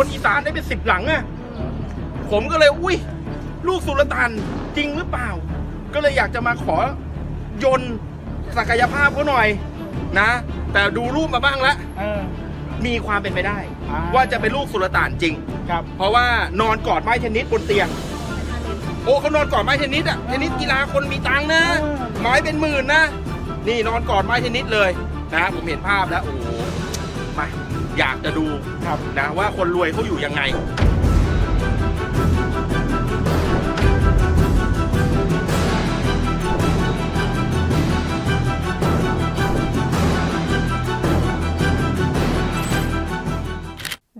คนอีสานได้เป็นสิบหลังอะผมก็เลยอุ้ย ลูกสุลต่านจริงหรือเปล่า ก็เลยอยากจะมาขอยนต์ศักยภาพเขาหน่อยนะ แต่ดูรูปมาบ้างแล้วเออ มีความเป็นไปได้ อ่า ว่าจะเป็นลูกสุลต่านจริง ครับ เพราะว่านอนกอดไม้เทนนิสบนเตียง โอ้เขานอนกอดไม้เทนนิสอะเทนนิสกีฬาคนมีตังค์นะไม้เป็นหมื่นนะ นี่นอนกอดไม้เทนนิสเลยนะผมเห็นภาพแล้วโอ้โหมา อยากจะดูครับนะว่าคนรวยเขาอยู่ยังไง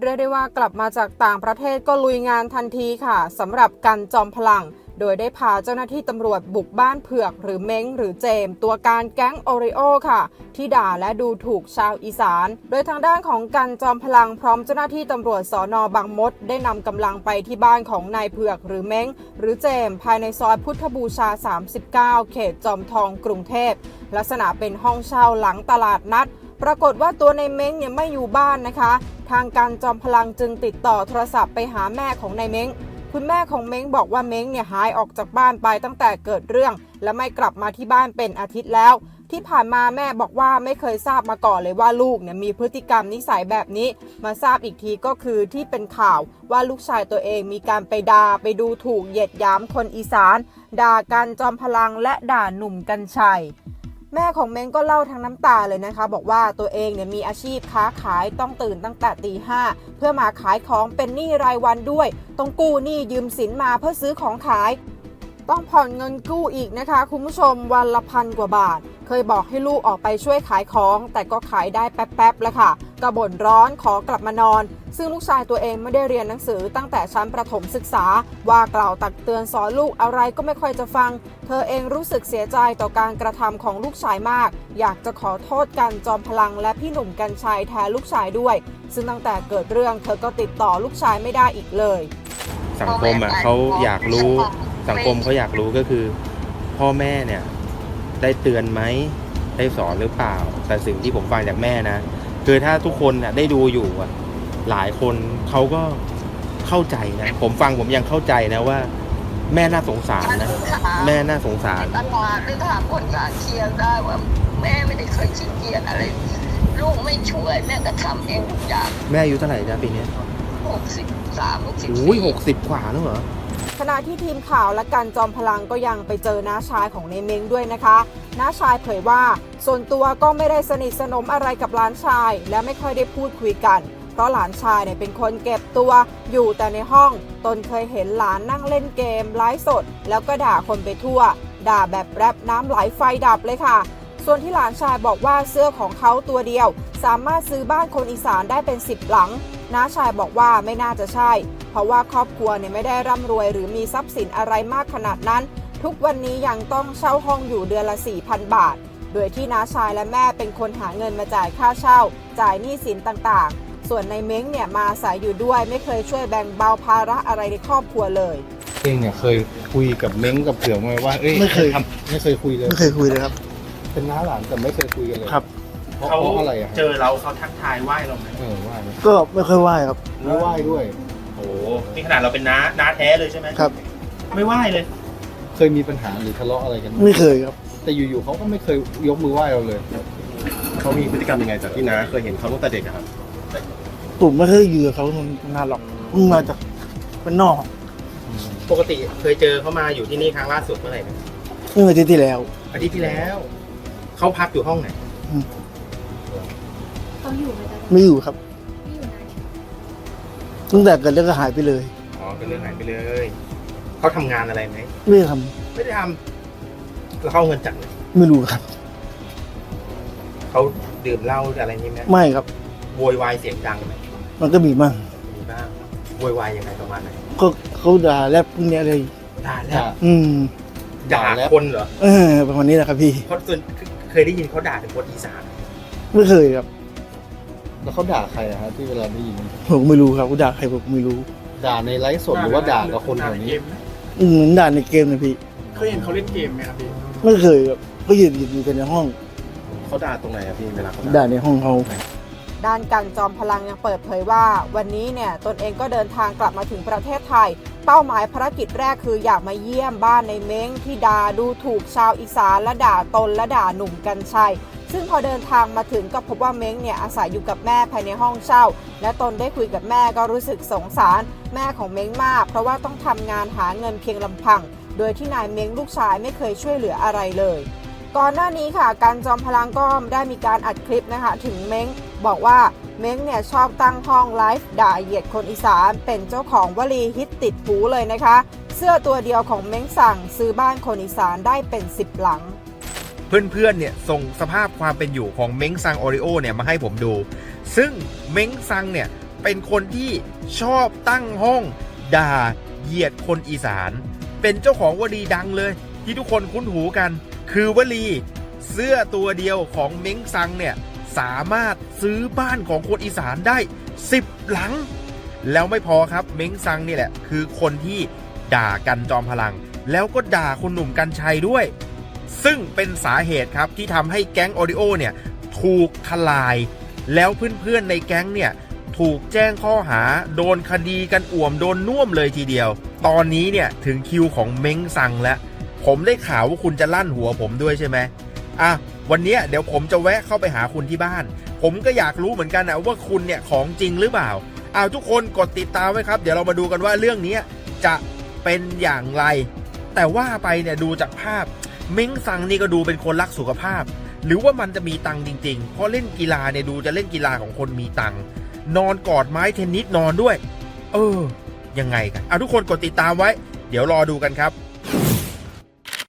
เรียกได้ว่ากลับมาจากต่างประเทศก็ลุยงานทันทีค่ะสำหรับกันจอมพลัง โดยได้พาเจ้าหน้าที่ตำรวจบุกบ้านเผือกหรือเม้งหรือเจม ตัวการแก๊งโอริโอค่ะ ที่ด่าและดูถูกชาวอีสาน โดยทางด้านของกันจอมพลังพร้อมเจ้าหน้าที่ตำรวจสอนอบางมด ได้นำกำลังไปที่บ้านของนายเผือกหรือเม้งหรือเจม ภายในซอยพุทธบูชา 39 เขตจอมทองกรุงเทพลักษณะเป็นห้องเช่าหลังตลาดนัดปรากฏว่าตัวในเม้งเนี่ยไม่อยู่บ้านนะคะ ทางการจอมพลังจึงติดต่อโทรศัพท์ไปหาแม่ของนายเม้ง คุณแม่ของเม้งบอกว่าเม้งเนี่ยหายออกจากบ้านไปตั้งแต่เกิดเรื่อง และไม่กลับมาที่บ้านเป็นอาทิตย์แล้ว ที่ผ่านมาแม่บอกว่าไม่เคยทราบมาก่อนเลยว่าลูกเนี่ยมีพฤติกรรมนิสัยแบบนี้ มาทราบอีกทีก็คือที่เป็นข่าวว่าลูกชายตัวเองมีการไปด่าไปดูถูกเหยียดหยามคนอีสาน ด่ากันจอมพลังและด่าหนุ่มกัญชัย แม่ของเม้งก็เล่าทั้งน้ำตาเลยนะคะ บอกว่าตัวเองเนี่ยมีอาชีพค้าขายต้องตื่นตั้งแต่ตีห้าเพื่อมาขายของเป็นหนี้รายวันด้วย ต้องกู้หนี้ยืมสินมาเพื่อซื้อของขาย ต้องผ่อนเงินกู้อีกนะคะ คุณผู้ชมวันละพันกว่าบาท เคยบอกให้ลูกออกไปช่วยขายของ แต่ก็ขายได้แป๊บๆแล้วค่ะกระบ่นร้อนขอกลับมานอน ซึ่งลูกชายตัวเองไม่ได้เรียนหนังสือตั้งแต่ชั้นประถมศึกษา ว่ากล่าวตักเตือนสอนลูกอะไรก็ไม่ค่อยจะฟัง เธอเองรู้สึกเสียใจต่อการกระทำของลูกชายมาก อยากจะขอโทษกันจอมพลังและพี่หนุ่มกัญชัยแทนลูกชายด้วย ซึ่งตั้งแต่เกิดเรื่องเธอก็ติดต่อลูกชายไม่ได้อีกเลย สังคมอะเขาอยากรู้สังคมเขาอยากรู้ก็คือ พ่อแม่เนี่ย ได้เตือนไหมได้สอนหรือเปล่า แต่สิ่งที่ผมฟังจากแม่นะคือถ้าทุกคนน่ะได้ดูอยู่อะหลายคนเขาก็เข้าใจนะผมฟังผมยังเข้าใจนะว่า แม่น่าสงสารนะแม่น่าสงสารตลอดเลยถามคนงานเชียร์ได้ว่าแม่ไม่ได้เคยขี้เกียจอะไร ลูกไม่ช่วยแม่ก็ทำเองทุกอย่างแม่อายุเท่าไหร่จ้าปีเนี้ยหกสิบสามหกสิบโอ้ยสี่หกสิบกว่าแล้วเหรอ ขณะที่ทีมข่าวและกันจอมพลังก็ยังไปเจอน้าชายของในเม้งด้วยนะคะน้าชายเผยว่า ส่วนตัวก็ไม่ได้สนิทสนมอะไรกับหลานชาย และไม่ค่อยได้พูดคุยกัน เพราะหลานชายเนี่ยเป็นคนเก็บตัว อยู่แต่ในห้องตนเคยเห็นหลานนั่งเล่นเกมไลฟ์สด แล้วก็ด่าคนไปทั่ว ด่าแบบแรปน้ำไหลไฟดับเลยค่ะ ส่วนที่หลานชายบอกว่าเสื้อของเขาตัวเดียว สามารถซื้อบ้านคนอีสานได้เป็น 10 หลัง น้าชายบอกว่าไม่น่าจะใช่ เพราะว่าครอบครัวเนี่ยไม่ได้ร่ำรวย หรือมีทรัพย์สินอะไรมากขนาดนั้น ทุกวันนี้ยังต้องเช่าห้องอยู่เดือนละ 4,000 บาท โดยที่น้าชายและแม่เป็นคนหาเงินมาจ่ายค่าเช่า จ่ายหนี้สินต่างๆ ส่วนในเม้งเนี่ยมาอาศัยอยู่ด้วยไม่เคยช่วยแบ่งเบาภาระอะไรในครอบครัวเลยเองเนี่ยเคยคุยกับเม้งกับเผือกไหมว่าเอ้ยไม่เคย ทำไม่เคยคุยเลย ไม่เคยคุยเลยครับ เป็นน้าหลานแต่ไม่เคยคุยกันเลย ครับ เพราะเพราะอะไรอะเจอเราเขาทักทายไหว้เราไหมเออว่าไหมก็ไม่ค่อยไหวครับ ไม่ไหว้ด้วย โอ้โหนี่ขนาดเราเป็นน้าน้าแท้เลยใช่ไหมครับ ไม่ไหว้เลย เคยมีปัญหาหรือทะเลาะอะไรกันหไม่เคยครับ แต่อยู่ๆเขาก็ไม่เคยยกมือไหว้เราเลย เขามีพฤติกรรมยังไงจากที่น้าเคยเห็นเขาตั้งแต่เด็กอะครับ ผมไม่เคยอยู่กับเขานานหรอกเพิ่งมาจากเป็นนอกปกติเคยเจอเขามาอยู่ที่นี่ครั้งล่าสุดเมื่อไหร่นะเมื่ออาทิตย์ที่แล้วอาทิตย์ที่แล้ว เขาพักอยู่ห้องไหน เขาอยู่ไหมจ๊ะไม่อยู่ครับ ไม่อยู่นานตั้งแต่เกิดเรื่องก็หายไปเลย อ๋อเป็นเรื่องหายไปเลย เขาทำงานอะไรไหม ไม่ได้ทไม่ได้ทำแล้วเขาเอาเงินจากไหนำไม่รู้ครับ เขาดื่มเหล้าอะไรนี่ไหมไม่ครับ โวยวายเสียงดังไหมมันก็มีมั่งมีบ้างโวยวายยังไงประมาณไหนก็เขาด่าแลบพวกเนี้ยเลยด่าแล้วอืมด่าคนเหรอเออประมาณนี้แหละครับพี่ เพราะส่วนเคยได้ยินเขาด่าถึงคนอีสานไม่เคยครับ แล้วเขาด่าใครอะฮะที่เวลาได้ยิน ผมไม่รู้ครับเขาด่าใครผมไม่รู้ด่าในไลฟ์สดหรือว่าด่ากับคนแถวนี้ อืมเหมือนด่าในเกมนะพี่เคยเห็นเขาเล่นเกมไหมครับพี่ไม่เคยครับก็อยู่อยู่แต่ในห้องเขาด่าตรงไหนอะพี่เวลาเขาด่าด่าในห้องเขา ด้านกันจอมพลังยังเปิดเผยว่า วันนี้เนี่ยตนเองก็เดินทางกลับมาถึงประเทศไทย เป้าหมายภารกิจแรกคืออยากมาเยี่ยมบ้านในเม้งที่ด่าดูถูกชาวอีสานและด่าตนและด่าหนุ่มกัญชัย ซึ่งพอเดินทางมาถึงก็พบว่าเม้งเนี่ยอาศัยอยู่กับแม่ภายในห้องเช่า และตนได้คุยกับแม่ก็รู้สึกสงสารแม่ของเม้งมาก เพราะว่าต้องทำงานหาเงินเพียงลำพัง โดยที่นายเม้งลูกชายไม่เคยช่วยเหลืออะไรเลย ก่อนหน้านี้ค่ะ การจอมพลังก็ได้มีการอัดคลิปนะคะถึงเม้งบอกว่าเม้งเนี่ยชอบตั้งห้องไลฟ์ด่าเหยียดคนอีสาน เป็นเจ้าของวลีฮิตติดหูเลยนะคะ เสื้อตัวเดียวของเม้งสั่งซื้อบ้านคนอีสานได้เป็น 10 หลัง เพื่อนๆเนี่ยส่งสภาพความเป็นอยู่ของเม้งซังโอริโอเนี่ยมาให้ผมดู ซึ่งเม้งซังเนี่ยเป็นคนที่ชอบตั้งห้อง ด่าเหยียดคนอีสาน เป็นเจ้าของวลีดังเลย ที่ทุกคนคุ้นหูกัน คือวลีเสื้อตัวเดียวของเม้งซังเนี่ยสามารถซื้อบ้านของคนอีสานได้ 10 หลัง แล้วไม่พอครับเม้งซังนี่แหละ คือคนที่ด่ากันจอมพลัง แล้วก็ด่าคนหนุ่มกัญชัยด้วย ซึ่งเป็นสาเหตุครับที่ทำให้แก๊งโอริโอเนี่ยถูกทลาย แล้วเพื่อนๆในแก๊งเนี่ยถูกแจ้งข้อหาโดนคดีกันอ่วมโดนน่วมเลยทีเดียว ตอนนี้เนี่ยถึงคิวของเม้งซังแล้ว ผมได้ข่าวว่าคุณจะลั่นหัวผมด้วยใช่ไหมอะวันนี้เดี๋ยวผมจะแวะเข้าไปหาคุณที่บ้าน ผมก็อยากรู้เหมือนกันนะว่าคุณเนี่ยของจริงหรือเปล่าอ้าวทุกคนกดติดตามไว้ครับ เดี๋ยวเรามาดูกันว่าเรื่องนี้จะเป็นอย่างไร แต่ว่าไปเนี่ยดูจากภาพ เม้งซังนี่ก็ดูเป็นคนรักสุขภาพ หรือว่ามันจะมีตังจริง ๆ เพราะเล่นกีฬาเนี่ยดูจะเล่นกีฬาของคนมีตังนอนกอดไม้เทนนิสนอนด้วย เออ ยังไงกันเอาทุกคนกดติดตามไว้ เดี๋ยวรอดูกันครับ